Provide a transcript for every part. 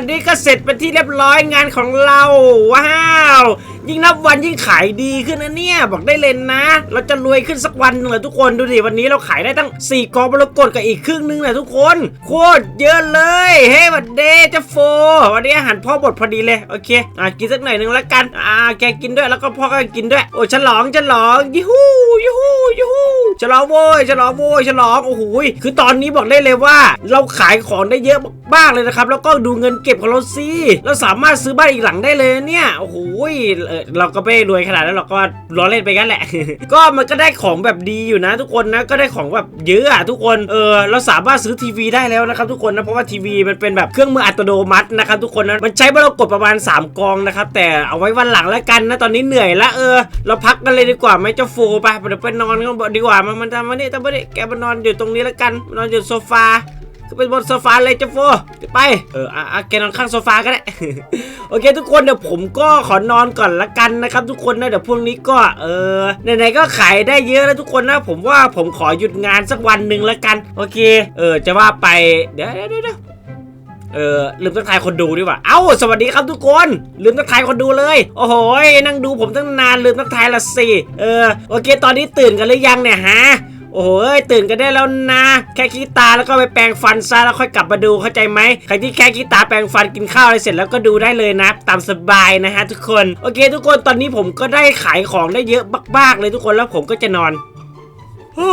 วันนี้ก็เสร็จเป็นที่เรียบร้อยงานของเรา ว้าว ยิ่งนับวันยิ่งขายดีขึ้นนะเนี่ย บอกได้เลยนะ เราจะรวยขึ้นสักวันหนึงเลยทุกคนดูดิวันนี้เราขายได้ตั้ง 4 กองมรกตกับอีกครึ่งนึงเลยทุกคน โคตรเยอะเลย เฮ้ยวันเดย์เจะโฟวันนี้อาหารพ่อบดพอดีเลยโอเคอะกินสักหน่อยหนึ่งแล้วกันอ่าแกกินด้วยแล้วก็พ่อก็กินด้วย โอ้ฉลองฉลองยูฮูยูฮูยูฮูฉลองโว้ยฉลองโว้ยฉลองโอ้โหคือตอนนี้บอกได้เลยว่า เราขายของได้เยอะมากเลยนะครับแล้วก็ดูเงินเก็บของเราสิเราสามารถซื้อบ้านอีกหลังได้เลยเนี่ยโอ้โหยเอเราก็ไม่รวยขนาดนั้นหรอกก็ล้อเล่นไปกันแหละ ก็มันก็ได้ของแบบดีอยู่นะ ทุกคนนะก็ได้ของแบบเยอะอะทุกคนเออเราสามารถซื้อทีวีได้แล้วนะครับทุกคนนะเพราะว่าทีวีมันเป็นแบบเครื่องมืออัตโนมัตินะครับทุกคนนะมันใช้เมื่อเรากดประมาณ 3 กองนะครับแต่เอาไว้วันหลังแล้วกันนะตอนนี้เหนื่อยละเออ เราพักกันเลยดีกว่าไหมเจ้าโฟไปเดี๋ยวไปนอนกันดีกว่ามันมันทำมานี่ทำมานี่แกมานอนอยู่ตรงนี้แล้วกันนอนอยู่โซฟา ก็ไปบนโซฟาเลยเจ้าโฟไปเอออะแกนอนข้างโซฟาก็ได้โอเค ทุกคนเดี๋ยวผมก็ขอนอนก่อนละกันนะครับ ทุกคนนะเดี๋ยวพรุ่งนี้ก็เออไหนๆก็ขายได้เยอะแล้วทุกคนนะ ผมว่าผมขอหยุดงานสักวันหนึ่งละกัน โอเค เออจะว่าไปเดี๋ยวเดี๋ยวเออลืมทักทายคนดูดีกว่า เอ้า สวัสดีครับทุกคน ลืมทักทายคนดูเลย โอ้โหยนั่งดูผมตั้งนานลืมทักทายละสิ เออ โอเค ตอนนี้ตื่นกันหรือยังเนี่ยฮะ อ้โหยตื่นกันได้แล้วนะ แค่ขี้ตาแล้วก็ไปแปรงฟันซะแล้วค่อยกลับมาดูเข้าใจไหมใครที่แค่ขี้ตาแปรงฟันกินข้าวอะไรเสร็จแล้วก็ดูได้เลยนะ ตามสบายนะฮะทุกคนโอเค ทุกคนตอนนี้ผมก็ได้ขายของได้เยอะมากๆเลยทุกคนแล้วผมก็จะนอน โอ้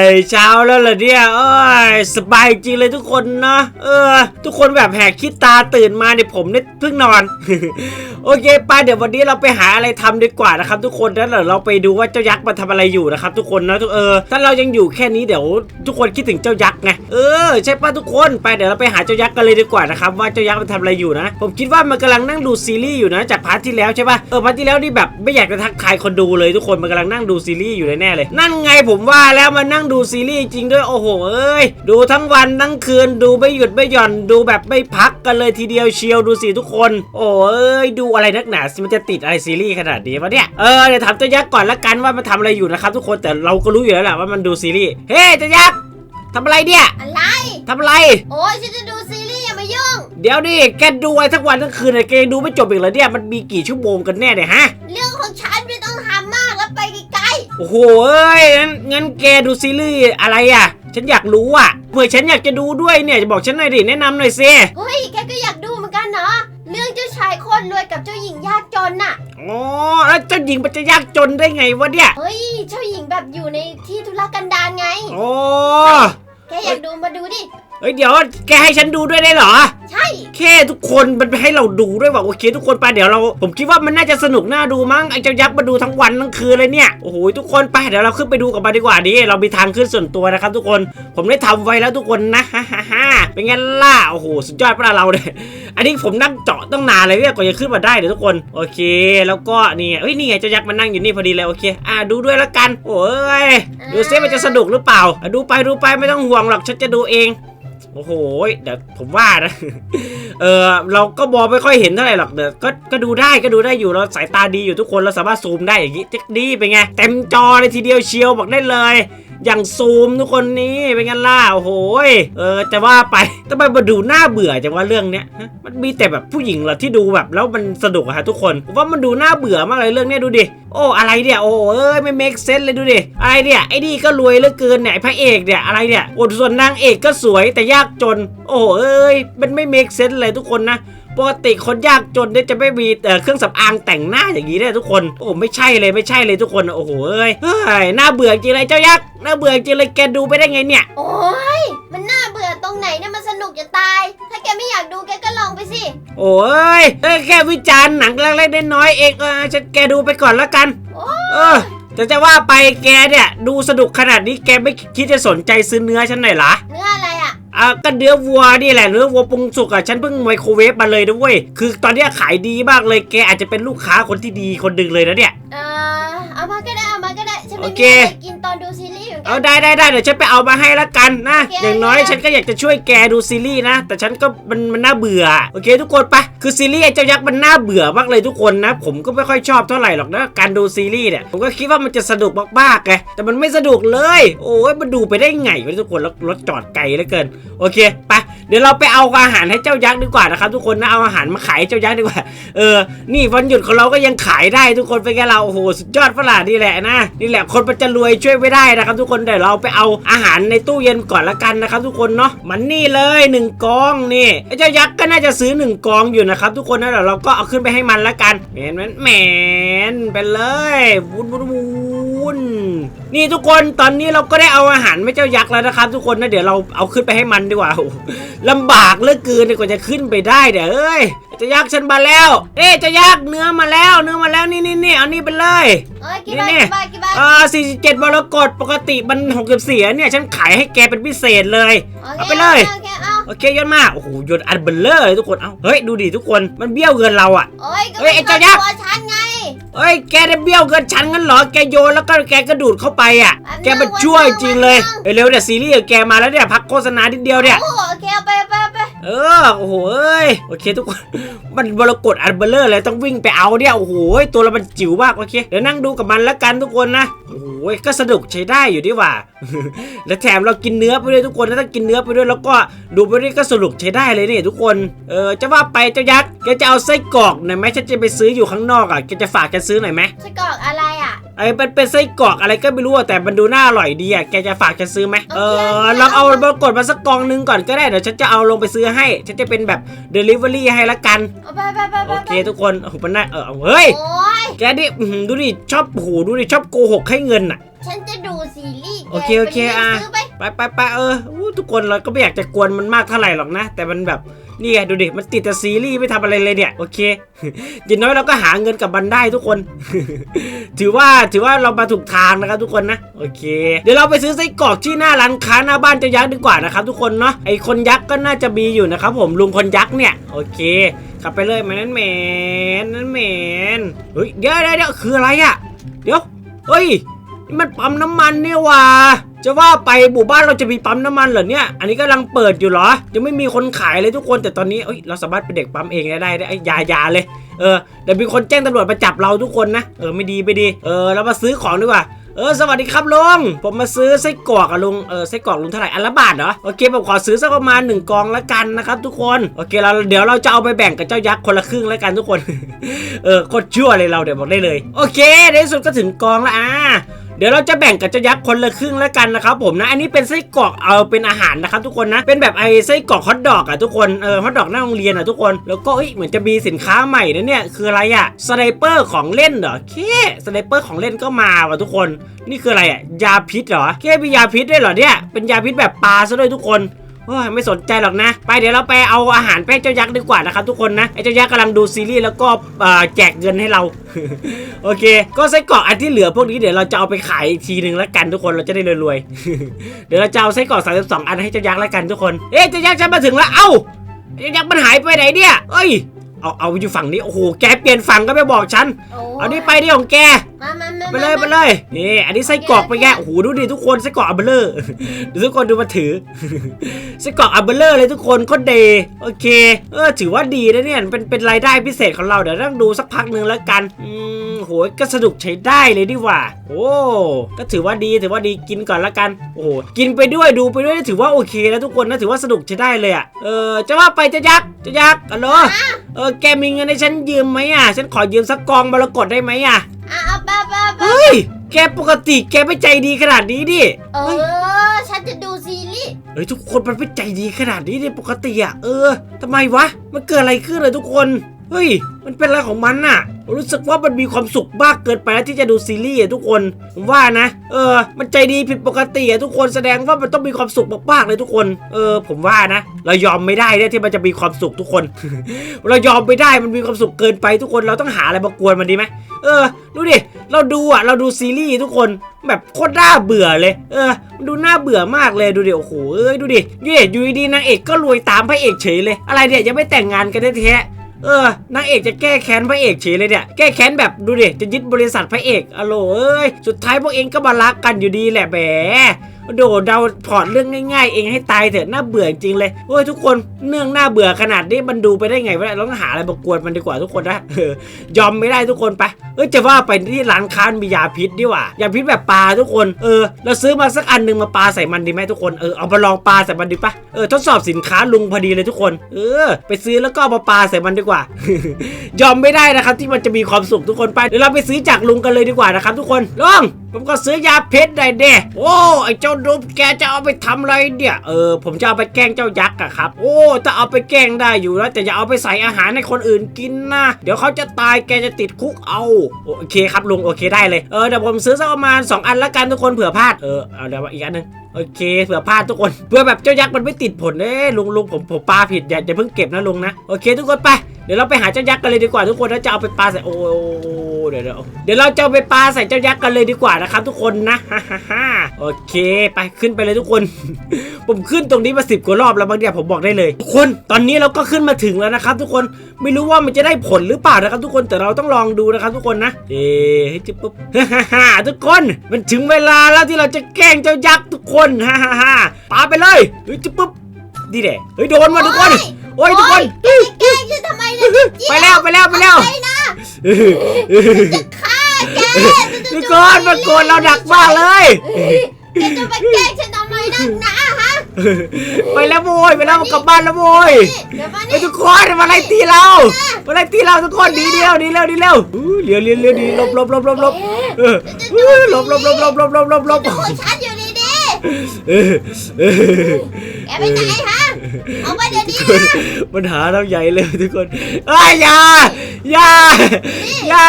ยเช้าแล้วเหรอเนี่ยเอ้ยสบายจริงเลยทุกคนเนาะเออ ทุกคนแบบแหกคิดตาตื่นมาเนี่ยผมเนี่ยเพิ่งนอน โอเคไปเดี๋ยววันนี้เราไปหาอะไรทำดีกว่านะครับ ทุกคนแล้วเดี๋ยวเราไปดูว่าเจ้ายักษ์มันทำอะไรอยู่นะครับ ทุกคนนะทุกเออถ้าเรายังอยู่แค่นี้เดี๋ยว ทุกคนคิดถึงเจ้ายักษ์ไงเออใช่ป่ะทุกคนไปเดี๋ยวเราไปหาเจ้ายักษ์กันเลยดีกว่านะครับว่าเจ้ายักษ์มันทำอะไรอยู่นะ ผมคิดว่ามันกำลังนั่งดูซีรีส์อยู่นะ จากพาร์ทที่แล้วใช่ป่ะเออพาร์ทที่แล้วนี่แบบไม่อยากจะทักทายคนดูเลยทุกคนมันกำลังนั่งดูซีรีส์อยู่แน่เลยนั่นไงผมว่าแล้วมันนั่งดูซีรีส์จริงด้วยโอ้โหเอ้ยดูทั้งวันทั้งคืนดูไม่หยุดไม่หย่อนดูแบบไม่พักกันเลยทีเดียวเชียวดูสิทุกคน โอ้เอ้ยดูอะไรนักหนามันจะติดอะไรซีรีส์ขนาดนี้วะเนี่ยเออเดี๋ยวถามเจ้ายักษ์ก่อนละกันว่ามันทำอะไรอยู่นะครับทุกคนแต่เราก็รู้อยู่แล้วแหละว่ามันดูซีรีส์เฮ้ยเจ้ายักษ์ทำอะไรเนี่ยอะไรทำอะไร โอ้ยฉันจะดูซีรีส์อย่ามายุ่ง เดี๋ยวดิแกดูไว้ทั้งวันทั้งคืนเลยแกยังดูไม่จบอีกเหรอเนี่ยมันมีกี่ชั่วโมงกันแน่เนี่ยฮะ เรื่องของฉัน โอ้โหเอ้ยงั้นงั้นแกดูซีรีส์อะไรอะ ฉันอยากรู้อะเผื่อฉันอยากจะดูด้วยเนี่ยจะบอกฉันหน่อยดิแนะนำหน่อยสิๆเฮ้ยแกก็อยากดูเหมือนกันเนาะเรื่องเจ้าชายคนรวยกับเจ้าหญิงยากจนน่ะ อ๋อแล้วเจ้าหญิงมันจะยากจนได้ไงวะเนี่ยเฮ้ยเจ้าหญิงแบบอยู่ในที่ธุรกันดารไง โอ้แกอยากดูมาดูดิเฮ้ยเดี๋ยวแกให้ฉันดูด้วยได้เหรอ ใช่ แค่ทุกคนมันไปให้เราดูด้วยว่าโอเคทุกคนไปเดี๋ยวเรา ผมคิดว่ามันน่าจะสนุกน่าดูมั้งไอ้เจ้ายักษ์มาดูทั้งวันทั้งคืนเลยเนี่ยโอ้โหทุกคนไปเดี๋ยวเราขึ้นไปดูกันมาดีกว่าดิเรามีทางขึ้นส่วนตัวนะครับ ทุกคนผมได้ทำไว้แล้วทุกคนนะฮ่าฮ่าฮ่าเป็นไงล่ะโอ้โหสุดยอดปะล่ะเราเนี่ยอันนี้ผมนั่งเจาะตั้งนานเลยเนี่ยกว่าจะขึ้นมาได้เดี๋ยวทุกคนโอเค แล้วก็นี่ไงเอ้ยนี่ไงเจ้ายักษ์มันนั่งอยู่นี่พอดีเลยโอเคอะดูด้วยละกันโอ้ยดูซิมันจะสนุกหรือเปล่าอะดูไปดูไปไม่ต้องห่วงหรอกฉันจะดูเอง โอ้โหเดี๋ยวผมว่านะ เออเราก็มองไม่ค่อยเห็นเท่าไหร่หรอกเดี๋ยวก็ก็ดูได้ก็ดูได้อยู่เราสายตาดีอยู่ทุกคนเราสามารถซูมได้อย่างนี้เทคดีเป็นไงเต็มจอเลยทีเดียวเชียวบอกได้เลย อย่างซูมทุกคนนี้เป็นไงล่ะโอ้โหเออจะว่าไปทำไมมาดูน่าเบื่อจังว่าเรื่องเนี้ยมันมีแต่แบบผู้หญิงเหรอที่ดูแบบแล้วมันสนุกอะฮะทุกคนว่ามันดูน่าเบื่อมากเลยเรื่องเนี้ยดูดิโอ้อะไรเนี่ยโอ้เอ้ยไม่ make set เลยดูดิอะไรเนี่ยไอ้นี่ก็รวยเหลือเกินเนี่ยพระเอกเนี่ยอะไรเนี่ยโอ้ส่วนนางเอกก็สวยแต่ยากจน โอ้เอ้ยมันไม่ make set เลยทุกคนนะ ปกติคนยากจนเนี่ยจะไม่มีเอ่อเครื่องสำอางแต่งหน้าอย่างนี้เนี่ยทุกคนโอ้ไม่ใช่เลยไม่ใช่เลยทุกคนโอ้โหเอ้ยเฮ้ยน่าเบื่อจริงเลยเจ้ายักษ์น่าเบื่อจริงเลยแกดูไปได้ไงเนี่ย โอ้ยมันน่าเบื่อตรงไหนเนี่ยมันสนุกจะตาย ถ้าแกไม่อยากดูแกก็ลองไปสิ โอ้ยเอ้ยแค่วิจารณ์หนังเล็กๆน้อยๆเองเออฉันแกดูไปก่อนแล้วกันโอ้เออแต่จะว่าไปแกเนี่ย ดูสนุกขนาดนี้แกไม่คิดจะสนใจซื้อเนื้อฉันหน่อยเหรอเนื้อ อะไรอะอะก็เนื้อวัวนี่แหละเนื้อวัวปรุงสุกอะฉันเพิ่งไมโครเวฟมาเลยนะเว้ยคือตอนเนี้ยขายดีมากเลยแกอาจจะเป็นลูกค้าคนที่ดีคนหนึ่งเลยนะเนี่ย เออเอามาก็ได้เอามาก็ได้ฉันไม่โอมีเคอะไรกินตอนดูซีรีส์ เหมือนกัเอาได้ได้ได้เดี๋ยวฉันไปเอามาให้ละกันนะโอเคอย่างน้อยฉันก็อยากจะช่วยแกดูซีรีส์นะ แต่ฉันก็มันมันน่าเบื่อ โอเค ทุกคนไป คือซีรีส์ไอ้เจ้ายักษ์มันน่าเบื่อมากเลยทุกคนนะ ผมก็ไม่ค่อยชอบเท่าไหร่หรอกนะ การดูซีรีส์เนี่ย ผมก็คิดว่ามันจะสนุกมากๆไง แต่มันไม่สนุกเลย โอ้ยมันดูไปได้ไงวะทุกคนแล้วรถจอดไกลเหลือเกิน โอเค ไป เดี๋ยวเราไปเอาอาหารให้เจ้ายักษ์ดีกว่านะครับทุกคนนะ เอาอาหารมาขายให้เจ้ายักษ์ดีกว่า เออ นี่วันหยุดของเราก็ยังขายได้ทุกคนเป็นไงเรา โอ้โห สุดยอดฝรั่งนี่แหละนะ นี่แหละ คนมันจะรวยช่วยไม่ได้นะครับทุกคนเดี๋ยวเราไปเอาอาหารในตู้เย็นก่อนละกันนะครับ ทุกคนเนาะมันนี่เลยหนึ่งกองนี่ไอ้เจ้ายักษ์ก็น่าจะซื้อหนึ่งกองอยู่นะครับ ทุกคนนะเดี๋ยวเราก็เอาขึ้นไปให้มันละกันแมนแมนแมนไปเลยวุ้นวุ้นวุ้น นี่ทุกคนตอนนี้เราก็ได้เอาอาหารไม่เจ้ายักษ์แล้วนะครับ ทุกคนนะเดี๋ยวเราเอาขึ้นไปให้มันดีกว่าโอ้โหลำบากเหลือเกินกว่าจะขึ้นไปได้เดี๋ยวเอ้ยเจ้ายักษ์ฉันมาแล้วเอ้ยเจ้ายักษ์เนื้อมาแล้ว เนื้อมาแล้วนี่นี่นี่เอานี่ไปเลยเอ้ยกี่บาทนี่กี่บาทกี่บาทอ่า47มรกตปกติมัน64เนี่ยฉันขายให้แกเป็นพิเศษเลยโคเอาไปเลยโอเคเอาโอเคยอดมากโอ้โหยอดอันเบลเลอร์เลยทุกคนเอ้าเฮ้ยดูดิทุกคนมันเบี้ยวเงินเราอะโอ้ยก็เฮ้ยไอ้เจ้ายักษ์ตัวฉันไง เฮ้ยแกได้เบี้ยวเงินฉันงั้นเหรอแกโยนแล้วก็แกกระดูดเข้าไปอะแกมันช่วยจริงเลยเฮ้ยเร็วเดี๋ยวซีรีส์กับแกมาแล้วเนี่ยพักโฆษณานิดเดียวเนี่ย โอ้โอเคเอาไปเอาไปเอาไป เออโอ้โหเอ้ยโอเคทุกคน มันบรกฏอันเบลเลอร์เลยต้องวิ่งไปเอาเนี่ยโอ้โหตัวเรามันจิ๋วมากโอเคเดี๋ยวนั่งดูกับมันแล้วกันทุกคนนะโอ้โหก็สนุกใช้ได้อยู่ดีว่า และแถมเรากินเนื้อไปด้วยทุกคนแล้วถ้ากินเนื้อไปด้วยแล้วก็ดูไปด้วยก็สนุกใช้ได้เลยนี่ทุกคนเออจะว่าไปเจ้ายักษ์แกจะเอาไส้กรอกหน่อยไหมฉันจะไปซื้ออยู่ข้างนอกอะแกจะฝากแกซื้อหน่อยไหมไส้กรอกอะไร ไอ้เป็นเป็นไส้กรอกอะไรก็ไม่รู้อะแต่มันดูน่าอร่อยดีอะแกจะฝากฉันซื้อไหมเอโอเคอลองเอามากดมาสักกล่องนึงก่อนก็ได้เดี๋ยวฉันจะเอาลงไปซื้อให้ ฉันจะเป็นแบบ Delivery ให้ละกัน เอาไปไปไปไปโอเคทุกคนโอ้โหมันน่าเออเอาเฮ้ย โอ้ยแกดิอื้อหือดูดิชอบโอ้โหดูดิชอบโกหกให้เงินอะ ฉันจะดูซีรีส์แกโอเคโอเคไปรีบอะ ซื้อไปไปไปไปเอออู้ทุกคนเราก็ไม่อยากจะกวนมันมากเท่าไหร่หรอกนะ แต่มันแบบ นี่ไงดูดิ มันติดแต่ซีรีส์ไม่ทำอะไรเลยเนี่ย โอเคอย่างน้อยเราก็หาเงินกับมันได้ทุกคน ถือว่าถือว่าเรามาถูกทางนะครับทุกคนนะ โอเค เดี๋ยวเราไปซื้อไส้กรอกที่หน้าร้านค้าหน้าบ้านเจ้ายักษ์ดีกว่านะครับทุกคนเนาะ ไอคนยักษ์ก็น่าจะมีอยู่นะครับผมลุงคนยักษ์เนี่ย โอเคขับไปเลยแมนนั่นแมนนั่นแมนเฮ้ยเดี๋ยวเดี๋ยวเดี๋ยวคืออะไรอะเดี๋ยว เฮ้ย นี่มันปั๊มน้ำมันเนี่ยว่ะ จะว่าไปหมู่บ้านเราจะมีปั๊มน้ำมันเหรอเนี่ย อันนี้กำลังเปิดอยู่เหรอ ยังไม่มีคนขายเลยทุกคน แต่ตอนนี้เอ้ยเราสามารถเป็นเด็กปั๊มเองได้ได้ได้ไอ้ยายาเลย เออเดี๋ยวมีคนแจ้งตำรวจมาจับเราทุกคนนะ เออไม่ดีไม่ดี เออเรามาซื้อของดีกว่า เออสวัสดีครับลุง ผมมาซื้อไส้กรอกอะลุง เออไส้กรอกลุงเท่าไหร่อันละบาทเหรอ โอเคผมขอซื้อสักประมาณหนึ่งกองละกันนะครับทุกคน โอเคเราเดี๋ยวเราจะเอาไปแบ่งกับเจ้ายักษ์คนละครึ่งแล้วกันทุกคน เออโคตรชั่วเลยเราเดี๋ยวบอกได้เลย โอเคในสุดก็ถึงกองล้วอ่า ดี๋ยวเราจะแบ่งกับเจ้ายักษ์คนละครึ่งแล้วกันนะครับผมนะอันนี้เป็นไส้กรอกเอาเป็นอาหารนะครับทุกคนนะเป็นแบบไอ้ไส้กรอกฮอทดอกอะทุกคนเออฮอทดอกหน้าโรงเรียนอะทุกคนแล้วก็เอ้ยเหมือนจะมีสินค้าใหม่นะเนี่ยคืออะไรอะสไนเปอร์ของเล่นเหรอเคสไนเปอร์ของเล่นก็มาว่ะทุกคน นี่คืออะไรอะยาพิษเหรอเคมียาพิษด้วยเหรอเนี่ยเป็นยาพิษแบบปลาซะด้วยทุกคน โอ้ยไม่สนใจหรอกนะ ไปเดี๋ยวเราไปเอาอาหารแป้งเจ้ายักษ์ดีกว่านะครับทุกคนนะไอ้เจ้ายักษ์กำลังดูซีรีส์แล้วก็แจกเงินให้เรา โอเค ก็ไส้กรอกอันที่เหลือพวกนี้เดี๋ยวเราจะเอาไปขายอีกทีหนึ่งแล้วกันทุกคนเราจะได้รวยๆเดี๋ยวเราจะเอาไส้กรอก32 อันให้เจ้ายักษ์แล้วกันทุกคนเอ๊ะเจ้ายักษ์ฉันมาถึงแล้วเอ้าเจ้ายักษ์มันหายไปไหนเนี่ยเอ้ย เอาเอาอยู่ฝั่งนี้โอ้โหแกเปลี่ยนฝั่งก็ไม่บอกฉันโอ้ยเอานี่ไปดิของแกมามามาไปเลยไปเลยนี่อันนี้ไส้กรอกไปแกโอ้โหดูดิทุกคนไส้กรอกอัลเบลเลอร์ดูทุกคนดูมาถือไส้กรอกอัลเบลเลอร์เลยทุกคนโคตรเดย์โอเคเออถือว่าดีนะเนี่ยเป็นเป็นรายได้พิเศษของเราเดี๋ยวต้องดูสักพักหนึ่งแล้วกันอืม โหก็สนุกใช้ได้เลยดีหว่า โอ้ก็ถือว่าดีถือว่าดีกินก่อนละกันโอ้โหกินไปด้วยดูไปด้วยถือว่าโอเคแล้วทุกคนนะถือว่าสนุกใช้ได้เลยอะเออจะว่าไปเจะยักษ์เจะยักษ์ฮัลโหลเออแกมีเงินให้ฉันยืมไหมอะฉันขอยืมสักกองมรกตได้ไหมอะอะเอาไปไปไปเฮ้ยแกปกติแกไม่ใจดีขนาดนี้ดิเอเฮ้ยอฉันจะดูซีรีส์เฮ้ยทุกคนมันไม่ใจดีขนาดนี้ดิปกติอะเออทำไมวะมันเกิดอะไรขึ้นเลยทุกคนเฮ้ย มันเป็นอะไรของมันน่ะ รู้สึกว่ามันมีความสุขมากเกินไปแล้วที่จะดูซีรีส์อะทุกคนผมว่านะ เออ มันใจดีผิดปกติอะทุกคนแสดงว่ามันต้องมีความสุขมากๆเลยทุกคน เออ ผมว่านะ เรายอมไม่ได้เนี่ยที่มันจะมีความสุขทุกคน เรายอมไม่ได้มันมีความสุขเกินไปทุกคนเราต้องหาอะไรมากวนมันดีไหมเออดูดิเราดูอะเราดูซีรีส์ทุกคนแบบโคตรน่าเบื่อเลย เออมันดูน่าเบื่อมากเลยดูดิโอ้โหเอ้ยดูดิดูดิอยู่ดีนางเอกก็รวยตามพระเอกเฉยเลย อะไรเนี่ยยังไม่แต่งงานกันแท้ เออนางเอกจะแก้แค้นพระเอกเฉยเลยเนี่ยแก้แค้นแบบดูดิจะยึดบริษัทพระเอกอโลเอ้ยสุดท้ายพวกเองก็มารักกันอยู่ดีแหละแหม โดดเดาพอร์ตเรื่องง่ายๆ เองให้ตายเถอะน่าเบื่อจริงเลยโอ้ยทุกคนเนื่องน่าเบื่อขนาดนี้มันดูไปได้ไงวะเราต้องหาอะไรมากวนมันดีกว่าทุกคนนะยอมไม่ได้ทุกคนไปเอ้ยจะว่าไปที่ร้านค้ามียาพิษดีกว่ายาพิษแบบปลาทุกคนเออเราซื้อมาสักอันหนึ่งมาปลาใส่มันดีไหมทุกคนเออเอามาลองปลาใส่มันดีปะเออทดสอบสินค้าลุงพอดีเลยทุกคน เออ ไปซื้อแล้วก็มาปลาใส่มันดีกว่า ยอมไม่ได้นะครับที่มันจะมีความสุขทุกคนไปเดี๋ยวเราไปซื้อจากลุงกันเลยดีกว่านะครับทุกคนลอง ผมก็ซื้อยาเพชรได้เด้โอ้ไอเจ้าดุบแกจะเอาไปทำอะไรเนี่ยเออผมจะเอาไปแกล้งเจ้ายักษ์อะครับ โอ้ถ้าเอาไปแกล้งได้อยู่แล้วแต่อย่าเอาไปใส่อาหารให้คนอื่นกินนะเดี๋ยวเขาจะตายแกจะติดคุกเอาโอเคครับลุงโอเคได้เลยเออเดี๋ยวผมซื้อสักประมาณ 2 อันละกันทุกคนเผื่อพลาดเออเอาเดี๋ยวอีกอันหนึงโอเคเผื่อพลาดทุกคนเพื่อแบบเจ้ายักษ์มันไม่ติดผลเอ้ยลุงลุงผมผมปาผิดอย่าอย่าเพิ่งเก็บนะลุงนะโอเค ทุกคนไป เดี๋ยวเราไปหาเจ้ายักษ์กันเลยดีกว่าทุกคนแล้วจะเอาไปปลาใส่โอ้เดี๋ยวเดี๋ยวเดี๋ยวเราจะเอาไปปลาใส่เจ้ายักษ์กันเลยดีกว่านะครับ ทุกคนนะฮ่าฮ่าฮ่าโอเค ไปขึ้นไปเลยทุกคน ผมขึ้นตรงนี้มาสิบกว่ารอบแล้วบางเนี่ยผมบอกได้เลยทุกคนตอนนี้เราก็ขึ้นมาถึงแล้วนะครับ ทุกคนไม่รู้ว่ามันจะได้ผลหรือเปล่านะครับ ทุกคนแต่เราต้องลองดูนะครับ ทุกคนนะเอ๊ะให้จิ๊บปุ๊บฮ่าฮ่าฮ่าทุกคนมันถึงเวลาแล้วที่เราจะแกล้งเจ้ายักษ์ทุกคนฮ่าฮ่าฮ่าปาไปเลยเฮ้ยจิ๊บปุ๊บดีเด้เฮ้ยโดนมาทุกคน โอ้ยทุกคนโอ๊ยแกล้งฉันทำไมเนี่ยจิ๊บไปแล้วไปแล้วไปแล้วไปนะฆ่าแกทุกคนมันโกนเราหนักมากเลยแกจะไปแกล้งฉันทำไมนักหนาฮะไปแล้วโว้ยไปแล้วกลับบ้านแล้วโว้ยนี่เดี๋ยวมาไอ้นี่ยทุกคนมาไล่ตีเรามาไล่ตีเราทุกคนดีเดียวดีเร็วดีเร็วอู้เลี้ยวเลี้ยวเลี้ยวดีหลบหลบหลบหลบหลบเอออู้หลบหลบหลบหลบหลบหลบหลบหลบดูฉันอยู่ดีเออเออๆแกไปไหนฮะ เอาไปเดี๋ยวนี้ปัญหาเราใหญ่เลยทุกคนเอ้ยอย่าอย่าอย่า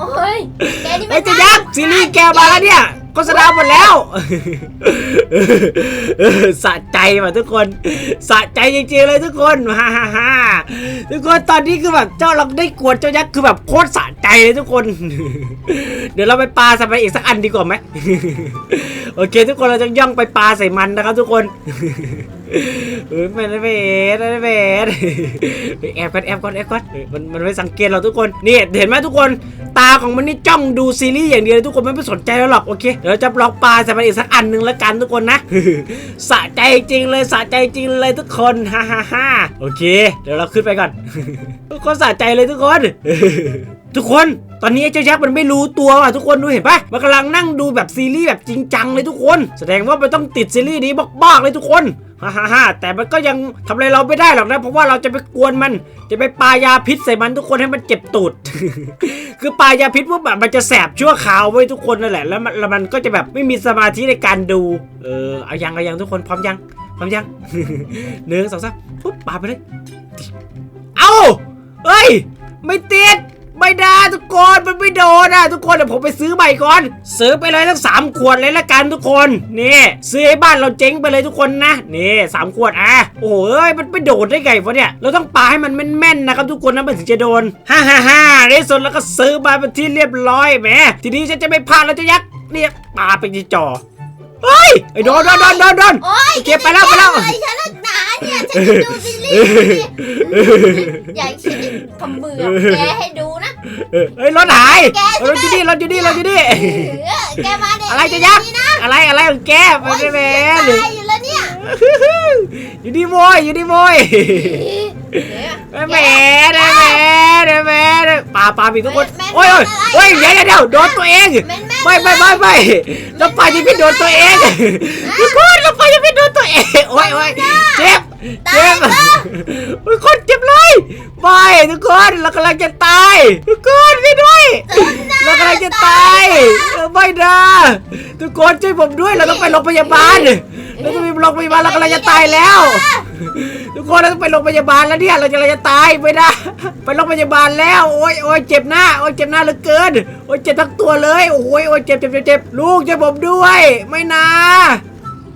โอ้ยแกนี่ไอ้มันยจะยักษ์ซีรีส์แกมาแล้วเนี่ยโฆษณาหมดแล้วเออสะใจว่ะทุกคนสะใจจริงๆเลยทุกคนฮ่าฮ่าฮ่าทุกคนตอนนี้คือแบบเจ้าเราได้กวนเจ้ายักษ์คือแบบโคตรสะใจเลยทุกคน เดี๋ยวเราไปปาใส่ไปอีกสักอันดีกว่าไหม โอเค ทุกคนเราจะย่องไปปาใส่มันนะครับทุกคน เออไม่ได้เบสไม่ได้เบสไปแอบก่อนแอบก่อนแอบก่อนมันมันไม่สังเกตเราทุกคนนี่เห็นไหมทุกคนตาของมันนี่จ้องดูซีรีส์อย่างเดียวเลยทุกคนไม่ไปสนใจแล้วหรอกโอเคเดี๋ยวจะบล็อกปลาใส่มันอีกสักอันหนึ่งแล้วกันทุกคนนะสะใจจริงเลยสะใจจริงเลยทุกคนฮ่าฮ่าฮ่าโอเค เดี๋ยวเราขึ้นไปก่อนทุกคนสะใจเลยทุกคน ทุกคนตอนนี้ไอ้เจ้ายักษ์มันไม่รู้ตัวว่ะทุกคนดูเห็นปะมันกำลังนั่งดูแบบซีรีส์แบบจริงจังเลยทุกคน แสดงว่ามันต้องติดซีรีส์นี้บ้าๆเลยทุกคนฮ่าฮ่าฮ่าแต่มันก็ยังทำอะไรเราไม่ได้หรอกนะเพราะว่าเราจะไปกวนมัน จะไปปายาพิษใส่มันทุกคนให้มันเจ็บตูด คือปายาพิษว่าแบบมันจะแสบชั่วคราวไว้ทุกคนนั่นแหละแล้วมันแล้วมันก็จะแบบไม่มีสมาธิในการดู เออเอายังเอายังทุกคนพร้อมยังพร้อมยังหนึ่งสองสามปุ๊บปาไปเลย เอาเฮ้ย ไม่ติด ไม่ได้ทุกคนมันไม่โดนอะทุกคนเดี๋ยวผมไปซื้อใหม่ก่อน ซื้อไปเลยทั้งสามขวดเลยละกันทุกคนนี่ซื้อให้บ้านเราเจ๊งไปเลยทุกคนนะนี่สามขวดอะโอ้โหเอ้ยมันไปโดดได้ไงวะเนี่ยเราต้องปาให้มันแม่นๆนะครับทุกคนนะมันถึงจะโดนฮ่าฮ่าฮ่าในที่สุดแล้วก็ซื้อมาเป็นที่เรียบร้อยแหมทีนี้ฉันจะไม่พลาดแล้วเจะยักษ์เนี่ยปาไปที่จอเฮ้ยไอ้โดนโดนโดนโดนโดนโอ้ยโอเคไปแล้วไปแล้วแกอะไรฉันนักหนาเนี่ยฉันจะดูซีรีส์เนี่ยอยากฉันจะขมือแกให้ดูนะ เฮ้ยรถหายแกใช่ไหมรถอยู่นี่รถอยู่นี่รถอยู่นี่เออแกมาเด็กอะไรจะยักษ์อะไรอะไรของแกไปโอ้ยได้ฉันแม่จะตายอยู่แล้วเนี่ยอยู่นี่โว้ยอยู่นี่โว้ยเนี่ยแม่ได้แม่ได้แม่ได้ปาปาปีกทุกคนแม่โอ้ยโอ้ยแม่โอ้ยเดี๋ยวเดี๋ยวเดี๋ยวโดนตัวเองแม่นแม่นไม่ไม่ไม่ไม่แล้วปาจะไม่โดนตัวเองทุกคนแล้วปาจะไม่โดนตัวเองโอ้ยโอ้ยเจ็บเจ็บโอ้ยคนเจ็บเล ยไม่ทุกคนเรากำลังจะตาย ทุกคนช่วยด้วยเรากำลังจะตายเออไม่นะทุกคนช่วยผมด้วยเราต้องไปโรงพยาบาลเราต้องไปโรงพยาบาลเรากำลังจะตายแล้ว ทุกคนเราต้องไปโรงพยาบาลแล้วเนี่ยเราจะเราจะตายไม่ได้ไปโรงพยาบาลแล้วโอ้ยโอ้ยเจ็บหน้าโอ้ยเจ็บหน้าเหลือเกินโอ้ยเจ็บทั้งตัวเลยโอ้ยโอ้ยเจ็บเจ็บเจ็บเจ็บลูกช่วยผมด้วย ไม่นะ